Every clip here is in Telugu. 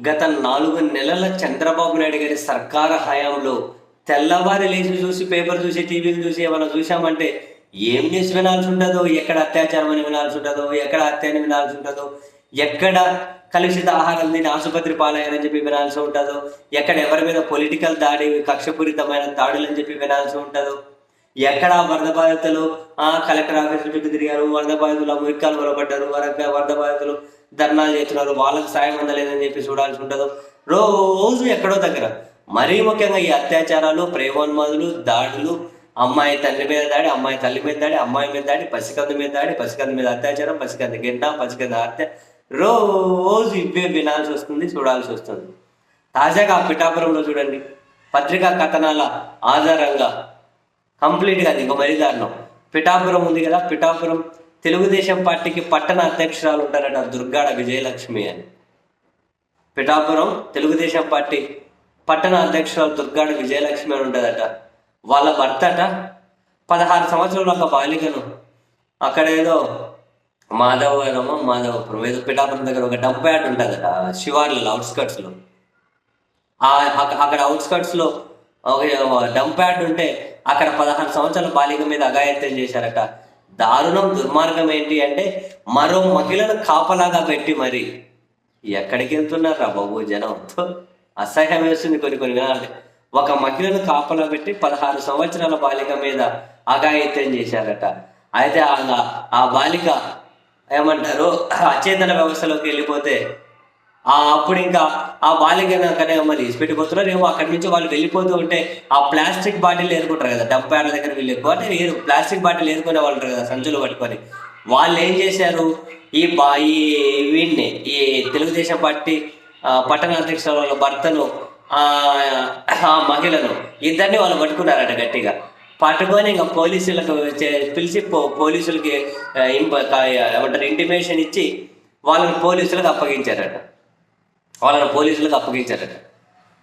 గత నాలుగు నెలల చంద్రబాబు నాయుడు గారి సర్కారు హయాంలో తెల్లవారి లేచి చూసి పేపర్ చూసి టీవీలు చూసి ఏమైనా చూసామంటే ఏం న్యూస్ వినాల్సి ఉంటుందో ఎక్కడ అత్యాచారం అని వినాల్సి ఉంటుందో ఎక్కడ హత్య అని వినాల్సి ఉంటుందో ఎక్కడ కలుషిత ఆహారం తిని ఆసుపత్రి పాలయ్యారని చెప్పి వినాల్సి ఉంటుందో ఎక్కడ ఎవరి మీద పొలిటికల్ దాడి కక్షపూరితమైన దాడులు అని చెప్పి వినాల్సి ఉంటుందో ఎక్కడ వరద బాధితులు ఆ కలెక్టర్ ఆఫీసుల చుట్టూ తిరిగారు వరద బాధితులు మురికాలు పొరపడ్డారు వరద వరద బాధితులు ధర్నాలు చేస్తున్నారు వాళ్ళకి సాయం అందలేదని చెప్పి చూడాల్సి ఉంటుందో. రోజు ఎక్కడో దగ్గర. మరీ ముఖ్యంగా ఈ అత్యాచారాలు ప్రేమోన్మాదులు దాడులు అమ్మాయి తల్లి మీద దాడి అమ్మాయి తల్లి మీద దాడి అమ్మాయి మీద దాడి పసికందు మీద దాడి పసికందు మీద అత్యాచారం పసికందు గిడ్డ పసికందు హత్య. రోజు ఇవే వినాల్సి వస్తుంది చూడాల్సి వస్తుంది. తాజాగా ఆ పిఠాపురంలో చూడండి. పత్రికా కథనాల ఆధారంగా కంప్లీట్గా అది ఇంక మరీ దారుణం పిఠాపురం ఉంది కదా పిఠాపురం తెలుగుదేశం పార్టీకి పట్టణ అధ్యక్షురాలు ఉంటారట దుర్గాడ విజయలక్ష్మి అని. పిఠాపురం తెలుగుదేశం పార్టీ పట్టణ అధ్యక్షురాలు దుర్గాడ విజయలక్ష్మి అని ఉంటుందట. వాళ్ళ భర్త అట పదహారు సంవత్సరాలు ఒక బాలికను. అక్కడ ఏదో మాధవరమో మాధవపురం ఏదో పిఠాపురం దగ్గర ఒక డంప్ యార్డ్ ఉంటుందట శివార్లలో అవుట్స్కట్స్లో. అక్కడ అవుట్స్కట్స్లో ఒక డంప్ యార్డ్ ఉంటే అక్కడ పదహారు సంవత్సరాల బాలిక మీద అఘాయత్యం చేశారట. దారుణం దుర్మార్గం ఏంటి అంటే మరో మహిళను కాపలాగా పెట్టి మరి ఎక్కడికి వెళ్తున్నారా బాబు జనంతో అసహ్యం వేస్తుంది కొన్ని కొన్ని వినాలి ఒక మహిళను కాపలా పెట్టి పదహారు సంవత్సరాల బాలిక మీద అఘాయిత్యం చేశారట. అయితే ఆ- ఆ బాలిక ఏమంటారు? అచేతన వ్యవస్థలోకి వెళ్ళిపోతే అప్పుడు ఇంకా ఆ బాలిక అక్కడే మరి పెట్టిపోతున్నారు ఏమో అక్కడి నుంచి వాళ్ళు వెళ్ళిపోతూ ఉంటే ఆ ప్లాస్టిక్ బాటిల్ ఏరుకుంటారు కదా డబ్బు దగ్గర వీళ్ళు ఎక్కువ. అంటే ఏరు ప్లాస్టిక్ బాటిల్ ఏరుకునే వాళ్ళు కదా సంచులు పట్టుకొని. వాళ్ళు ఏం చేశారు? ఈ బా ఈ వీడిని ఈ తెలుగుదేశం పార్టీ పట్టణ అధ్యక్షుల వాళ్ళ భర్తను ఆ మహిళను ఇద్దరిని వాళ్ళు పట్టుకున్నారట గట్టిగా. పట్టుకొని ఇంకా పోలీసులకు పిలిచి పో- పోలీసులకి ఆ, ఏమంటారు ఇంటిమేషన్ ఇచ్చి వాళ్ళని పోలీసులకు అప్పగించారట. వాళ్ళని పోలీసులకు అప్పగించారట.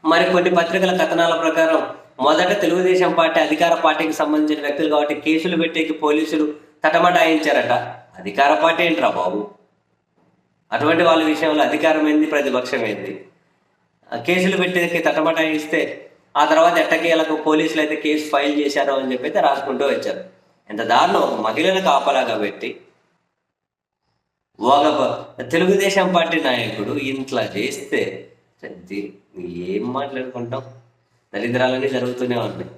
మరి కొన్ని పత్రికల కథనాల ప్రకారం మొదట తెలుగుదేశం పార్టీ అధికార పార్టీకి సంబంధించిన వ్యక్తులు కాబట్టి కేసులు పెట్టేకి పోలీసులు తటమటాయించారట. అధికార పార్టీ ఏంట్రా బాబు? అటువంటి వాళ్ళ విషయంలో అధికారం ఏంది? ప్రతిపక్షం ఏంది? ఆ కేసులు పెట్టేకి తటమటాయిస్తే ఆ తర్వాత ఎట్టకేలకు పోలీసులు అయితే కేసు ఫైల్ చేశారు అని చెప్పి అయితే రాసుకుంటూ వచ్చారు. ఎంత దారుణం! మహిళలకు ఆపలాగా కాపలాగా పెట్టి ఒక తెలుగుదేశం పార్టీ నాయకుడు ఇంట్లో చేస్తే ఏం మాట్లాడుకుంటాం దరిద్రాలన్నీ జరుగుతూనే ఉన్నాయి.